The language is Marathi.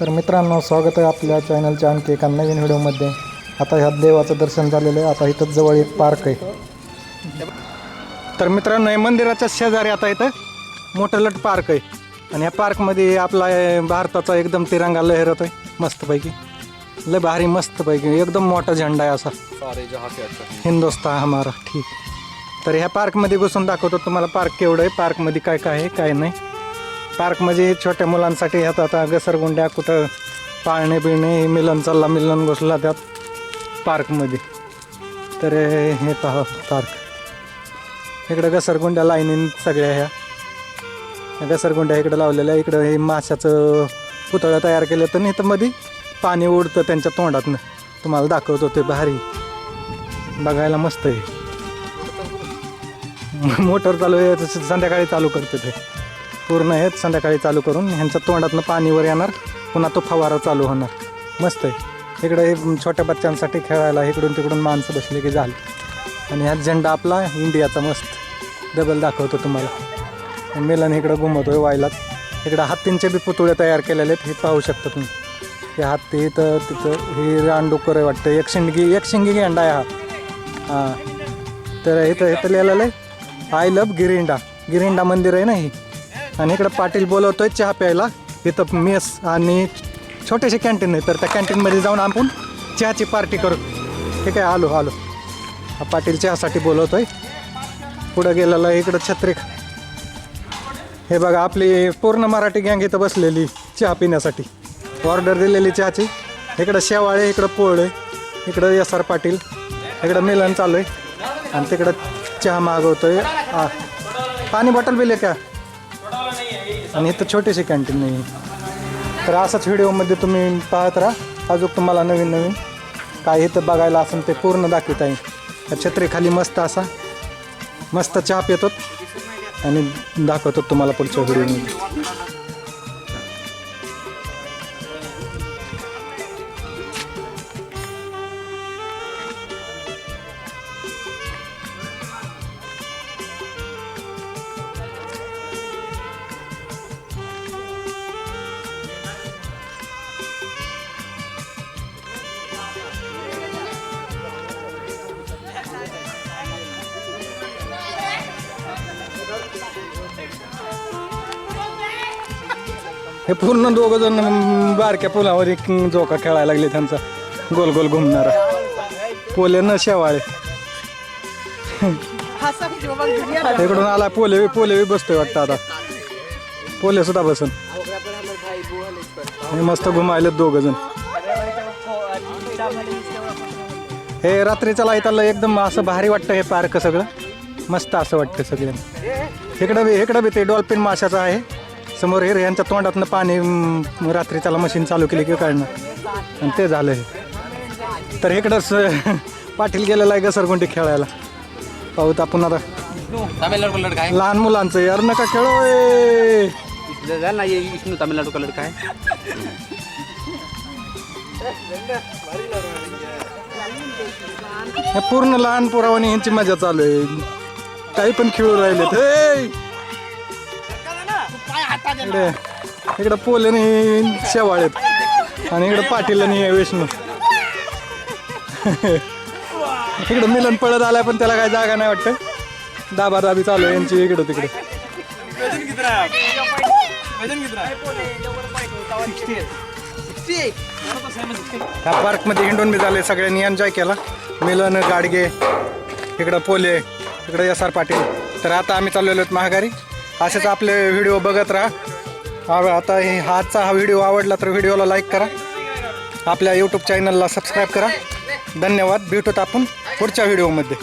तर मित्रांनो स्वागत आहे आपल्या चॅनलच्या आणखी एका नवीन व्हिडिओमध्ये. आता ह्या देवाचं दर्शन झालेलं आहे. आता इथं जवळ एक पार्क आहे. तर मित्रांनो हे मंदिराच्या शेजारी आता इथं मोठं लट पार्क आहे. आणि या पार्कमध्ये आपला भारताचा एकदम तिरंगा लहरत आहे. मस्तपैकी. लय भारी मस्तपैकी. एकदम मोठा झेंडा आहे असा. हिंदुस्तान हमारा. ठीक. तर ह्या पार्कमध्ये बसून दाखवतो तुम्हाला पार्क केवढं आहे. पार्कमध्ये काय काय आहे काय नाही. पार्कमध्ये छोट्या मुलांसाठी ह्यात आता घसरगुंड्या कुठं पाळणे बिळणे मिलन चालला मिलन घुसला त्यात पार्कमध्ये तर हे पहा पार्क. इकडं घसरगुंड्या लाईनीन सगळ्या ह्या. घसरगुंड्या इकडं लावलेल्या इकडं हे माशाचं पुतळं तयार केलं तर इथं मध्ये पाणी उडतं त्यांच्या तोंडातनं. तुम्हाला दाखवतो ते भारी. बघायला मस्त आहे. मोटर चालू आहे संध्याकाळी चालू करते ते. पूर्ण हे संध्याकाळी चालू करून ह्यांच्या तोंडातनं पाणीवर येणार. पुन्हा तो फवारा चालू होणार. मस्त आहे. इकडे हे छोट्या बच्चांसाठी खेळायला इकडून तिकडून माणसं बसले की झालं. आणि हा झेंडा आपला इंडियाचा मस्त. डबल दाखवतो तुम्हाला. मेलन इकडं घुमवतोय वायलात. इकडं हत्तींचे बी पुतळे तयार केलेले आहेत. हे पाहू शकता तुम्ही. हे हत्ती इथं तिथं हे रानडुकर आहे वाटतं. एक शिंगी एक शिंगी गेंडा आहे हा. हां. तर इथं इथं लिहिलेलं आहे आय लव गिरिंडा गिरिंडा मंदिर आहे ना ही? आणि इकडं पाटील बोलवतोय चहा प्यायला. इथं मेस आणि छोटेसे कॅन्टीन आहे तर त्या कॅन्टीनमध्ये जाऊन आपण चहाची पार्टी करू. ठीक आहे आलो आलो. हा पाटील चहासाठी बोलवतोय. पुढं गेलेला आहे इकडं छत्री. हे बघा आपली पूर्ण मराठी गँग इथं बसलेली चहा पिण्यासाठी. ऑर्डर दिलेली चहाची. इकडं शेवाळे इकडं पोळे इकडं एस आर पाटील इकडं मिलन चालू आहे. आणि तिकडं चहा मागवतोय. पाणी बॉटल बिल आहे का? आणि इथं छोटीशी कॅन्टीन नाही तर असाच व्हिडिओमध्ये तुम्ही पाहत राहा. अजून तुम्हाला नवीन नवीन. काय इथं बघायला असेल ते पूर्ण दाखवत आहे. त्या छत्रीखाली मस्त असा मस्त चहा पितो आणि दाखवतो तुम्हाला पुढच्या व्हिडिओमध्ये. हे पूर्ण दोघं जण बारक्या पुलावर एक जोका खेळायला लागले त्यांचा. गोल गोल घुमणारा. पोले न शेवाळे. इकडून आला पोले पोले बसतोय वाटतं आता. पोले सुद्धा बसन. हे मस्त घुमायले दोघं जण हे रात्रीच्या आलं एकदम असं भारी वाटतं हे पार्क सगळं. मस्त असं वाटतं सगळ्यांना. इकडं बी इकडं बी ते डॉल्फिन माशाचं आहे. समोर हे यांच्या तोंडातनं पाणी म, रात्रीच्याला मशीन चालू केली की काढणं. आणि ते झालं हे. तर इकडंच पाटील गेलेला आहे घसरगुंडी खेळायला. पाहूत आपण आता. तमिलनाडु का लड़का लहान मुलांचं यार नका ना ये विष्णु तमिलनाडु का लड़का है हे पूर्ण लहान पोरावानी यांची मजा चालू आहे. काही पण खेळू राहिलेत. हे इकडे इकडं पोले आणि शेवाळेत आणि इकडं पाटील आणि हे विष्णू. इकडं मिलन पळत आलाय पण त्याला काय जागा नाही वाटतं. दाबा दाबी चालू आहे यांची इकडं तिकडे. ह्या पार्कमध्ये हिंडून मी झाले सगळ्यांनी एन्जॉय केला. मिलन गाडगे इकडं पोले इकडं एस आर पाटील. तर आता आम्ही चाललेलो आहेत महागारी. असेच आपले व्हिडिओ बघत राहा. आता हे आजचा हा व्हिडिओ आवडला तर व्हिडिओला लाईक करा. आपल्या यूट्यूब चॅनलला सबस्क्राईब करा. धन्यवाद. भेटूत आपण पुढच्या व्हिडिओमध्ये.